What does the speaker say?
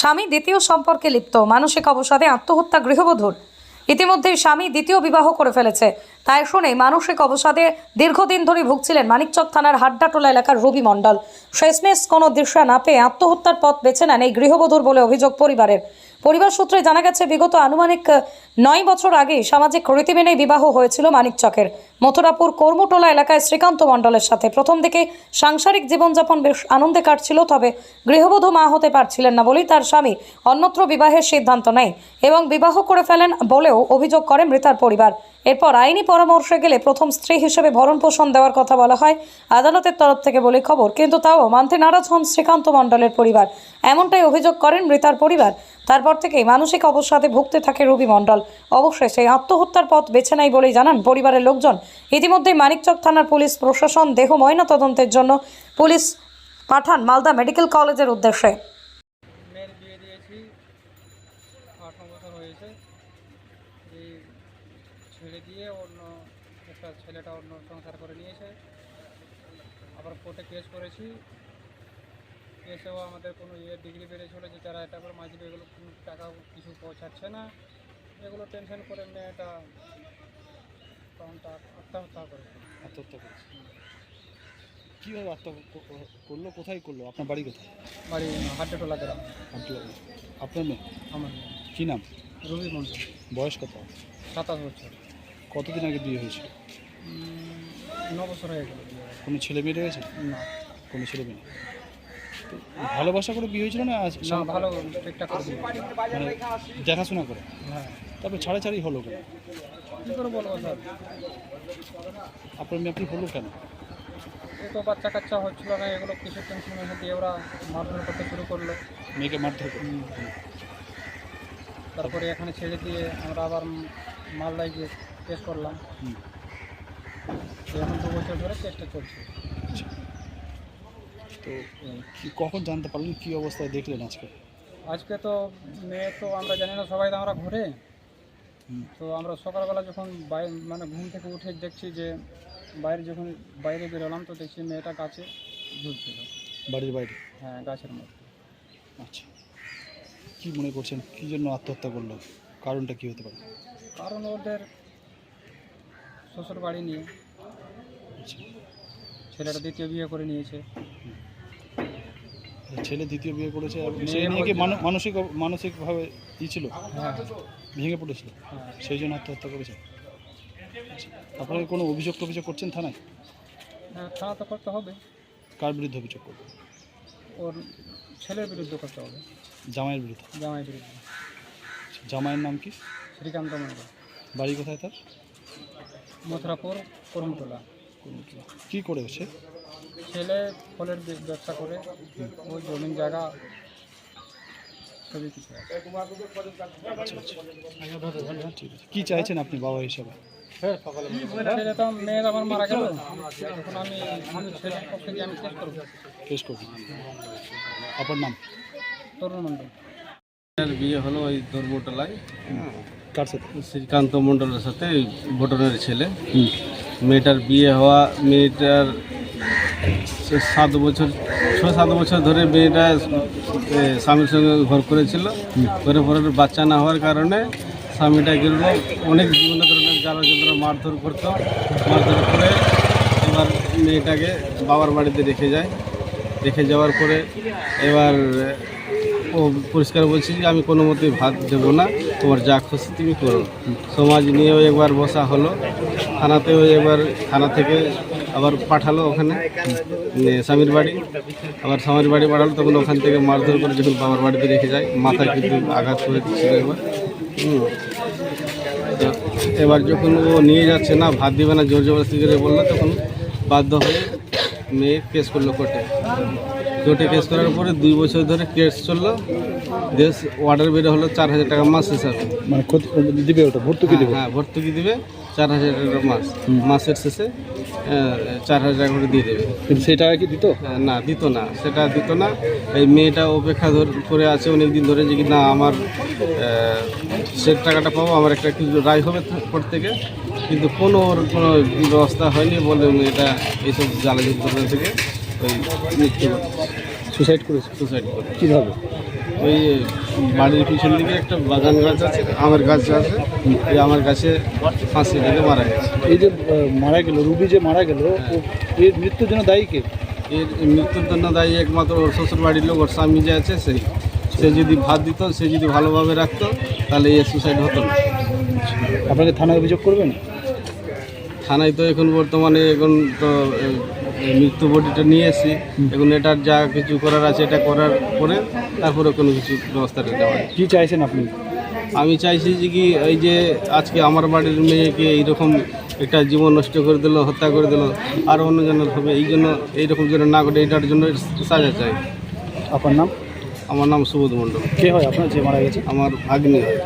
স্বামী দ্বিতীয় সম্পর্কে লিপ্ত, মানসিক অবসাদে আত্মহত্যা গৃহবধূর। ইতিমধ্যেই স্বামী দ্বিতীয় বিবাহ করে ফেলেছে। তাই শুনে মানসিক অবসাদে দীর্ঘদিন ধরে ভুগছিলেন মানিকচক থানার হাড্ডাটোলা এলাকার রবি মণ্ডল। শেষমেশ কোনো দৃশ্য না পেয়ে আত্মহত্যার পথ বেছে নেন এই গৃহবধূর বলে অভিযোগ পরিবারের। পরিবার সূত্রে জানা গেছে, বিগত আনুমানিক নয় বছর আগে সামাজিক রীতি মেনেই বিবাহ হয়েছিল মানিকচকের মথুরাপুর কর্মটোলা এলাকায় শ্রীকান্ত মণ্ডলের সাথে। প্রথম দিকে সাংসারিক জীবনযাপন বেশ আনন্দে কাটছিল, তবে গৃহবধূ মা হতে পারছিলেন না বলেই তার স্বামী অন্যত্র বিবাহের সিদ্ধান্ত নেয় এবং বিবাহ করে ফেলেন বলেও অভিযোগ করে মৃতার পরিবার। এরপর আইনি পরামর্শে গেলে প্রথম স্ত্রী হিসেবে ভরণ পোষণ দেওয়ার কথা বলা হয় আদালতের তরফ থেকে বলে খবর, কিন্তু তাও মানতে নারাজ হন শ্রীকান্ত মণ্ডলের পরিবার। এমনটাই অভিযোগ করেন মৃতার পরিবার। তারপর থেকেই মানসিক অবসাদে ভুগতে থাকে রবি মণ্ডল। অবশ্যই সেই আত্মহত্যার পথ বেছে নেয় বলেই জানান পরিবারের লোকজন। ইতিমধ্যেই মানিকচক থানার পুলিশ প্রশাসন দেহ ময়না তদন্তের জন্য পুলিশ পাঠান মালদা মেডিকেল কলেজের উদ্দেশ্যে। ছেড়ে দিয়ে অন্য একটা ছেলেটা অন্য সংসার করে নিয়েছে। আবার কোর্টে কেস করেছি। কেসেও আমাদের কোনো ইয়ে ডিগ্রি বেড়ে চলেছে যারা এটা করে মাঝবে এগুলো কোনো টাকা কিছু পৌঁছাচ্ছে না। এগুলো টেনশন করে মেয়েটা তখনটা আত্মহত্যা করেছে আত্মহত্যা করেছে। কীভাবে আত্মহত্যা করল? কোথায় করল? আপনার বাড়ি কোথায়? বাড়ি হাড্ডাটোলা গ্রাম। আপনার আপনার মেয়ে? আমার। কী নাম? রবি মন্ডল বয়স কত? সাতাশ বছর। কতদিন আগে বিয়ে হয়েছিল? উম, ন বছর হয়ে গেল। কোনো ছেলে মেয়ে রয়েছে? না। কোনো ছেলে মেয়ে? ভালোবাসা করে বিয়ে হয়েছিল না? আজ- না ভালো ঠিকঠাক করে মানে দেখাশোনা করে? হ্যাঁ। তারপরে ছাড়াছাড়ি হলো কেন? কী করে বলব স্যার? আপনার মেয়ে হলো কেন? তো বাচ্চা কাচ্চা হচ্ছিল না এগুলো কিছু টেনশনের সাথে ওরা মারধর করতে শুরু করল। মেয়েকে মারধর তারপরে এখানে ছেড়ে দিয়ে আমরা আবার মালদায় গিয়ে কেস করলাম। এখন দু বছর ধরে কেসটা চলছে। তো কি কখন জানতে পারলেন কী অবস্থায় দেখলেন আজকে? আজকে তো মেয়ে তো আমরা জানি না সবাই তো আমরা ঘরে। তো আমরা সকালবেলা যখন বাইরে মানে ঘুম থেকে উঠে দেখছি যে বাইরে যখন বাইরে বেরোলাম তো দেখছি মেয়েটা গাছে ঝুলছিল। বাড়ির বাইরে? হ্যাঁ গাছের মধ্যে। আচ্ছা। কি মনে করছেন কী জন্য আত্মহত্যা করল? কারণটা কী হতে পারে? কারণ ওদের শ্বশুর বাড়ি নিয়ে আচ্ছা। ছেলেটা দ্বিতীয় বিয়ে করে নিয়েছে। ছেলে দ্বিতীয় বিয়ে করেছে সেই নিয়ে কি বলতে- মানসিক মানসিকভাবে ই ছিল। হ্যাঁ। ভেঙে পড়েছিল। সেই জন্য আত্মহত্যা করেছে। আপনারা কোনো অভিযোগ অভিযোগ করছেন থানায়? হ্যাঁ থানা তো করতে হবে। কার বিরুদ্ধে অভিযোগ করবেন? ওর ছেলের বিরুদ্ধে করতে হবে। জামাইয়ের বিরুদ্ধে? জামাইয়ের বিরুদ্ধে। জামাইয়ের নাম কি? শ্রীকান্ত মন্ডল। বাড়ি কোথায় তার? মথুরাপুর করমটোলা কি করেছে ছেলে ফলের ব্যবসা করে ওই জমিন জায়গা সবই কিছু হ্যাঁ, ঠিক আছে কী চাইছেন আপনি বাবা হিসাবে? ছেলে মেয়ের আমার মারা গেল। এখন আমি আমি ছেলের পক্ষে আমি কেস করব। কেস করবেন। আপনার নাম? তরুণ মেয়ের বিয়ে হলো ওই কার সাথে? শ্রীকান্ত মণ্ডলের সাথে ভোটনের ছেলে। মেয়েটার বিয়ে হওয়া, মেয়েটার সাত বছর, ছ সাত বছর ধরে মেয়েটা স্বামীর সঙ্গে ঘর করেছিল। করে পরে বাচ্চা না হওয়ার কারণে স্বামীটা কিন্তু অনেক বিভিন্ন ধরনের জ্বালা যন্ত্রণা মারধর করতো। মারধর করে এবার মেয়েটাকে বাবার বাড়িতে রেখে যায়। রেখে যাওয়ার পরে এবার, ও পরিষ্কার বলছি যে, আমি কোনো মতেই ভাত দেবো না, তোমার যা খুশি তুমি করো। সমাজ নিয়েও একবার বসা হলো। থানাতেও এবার থানা থেকে আবার পাঠালো ওখানে। স্বামীর বাড়ি। আবার স্বামীর বাড়ি পাঠালো, তখন ওখান থেকে মারধর করে যখন বাবার বাড়িতে রেখে যায়, মাথায় কিন্তু আঘাত করে একবার এবার যখন ও নিয়ে যাচ্ছে না, ভাত দিবে না, জোর জবরদস্তি করে বলল, তখন বাধ্য হয়ে মেয়ে কেস করল কোর্টে। কোর্টে কেস করার পরে দুই বছর ধরে কেস চলল। দেশ অর্ডার বেরো হলো চার হাজার টাকা মাস হিসাবে। মানে দিবে ওটা ভর্তুকি হ্যাঁ, হ্যাঁ ভর্তুকি দিবে চার হাজার টাকা মাস। মাসের শেষে চার হাজার টাকা করে দিয়ে দেবে। কিন্তু সেই টাকা কি দিত? না দিত না সেটা দিত না। এই মেয়েটা অপেক্ষা করে আছে অনেক দিন ধরে যে কি না আমার সে টাকাটা পাবো আমার একটা কিছু রায় হবে কোর্ট থেকে। কিন্তু কোনো ওর কোনো ব্যবস্থা হয়নি বলে মেয়েটা এইসব জ্বালানি থেকে। ওই সুসাইড করেছে? সুসাইড করে কীভাবে? ওই বাড়ির পিছন দিকে একটা বাগান গাছ আছে। আমের গাছ আছে ওই আমের গাছে ফাঁসি লেগে মারা গেছে। এই যে মারা গেল রুবি যে মারা গেল ও এর মৃত্যুর জন্য দায়ী কে? এর মৃত্যুর জন্য দায়ী একমাত্র ওর শ্বশুর বাড়ির লোক ওর স্বামী যে আছে সেই। সে যদি ভাত দিত সে যদি ভালোভাবে রাখতো তাহলে এ সুসাইড হতো না। আপনাকে থানায় অভিযোগ করবেন? থানায় তো এখন বর্তমানে এখন তো মৃত্যু বডিটা নিয়ে এসেছি এখন এটার যা কিছু করার আছে এটা করার পরে তারপরে কোনো কিছু ব্যবস্থাটা দেওয়া হয় কি চাইছেন আপনি? আমি চাইছি যে কি এই যে আজকে আমার বাড়ির মেয়েকে এইরকম একটা জীবন নষ্ট করে দিল হত্যা করে দিল আর অন্যজনের হবে এই জন্য এইরকম যেন না ঘটে এটার জন্য সাজা চাই। আপনার নাম? আমার নাম সুবোধ মণ্ডল। কে হয় আপনার যে মারা গেছে? আমার ভাগ্নি হয়।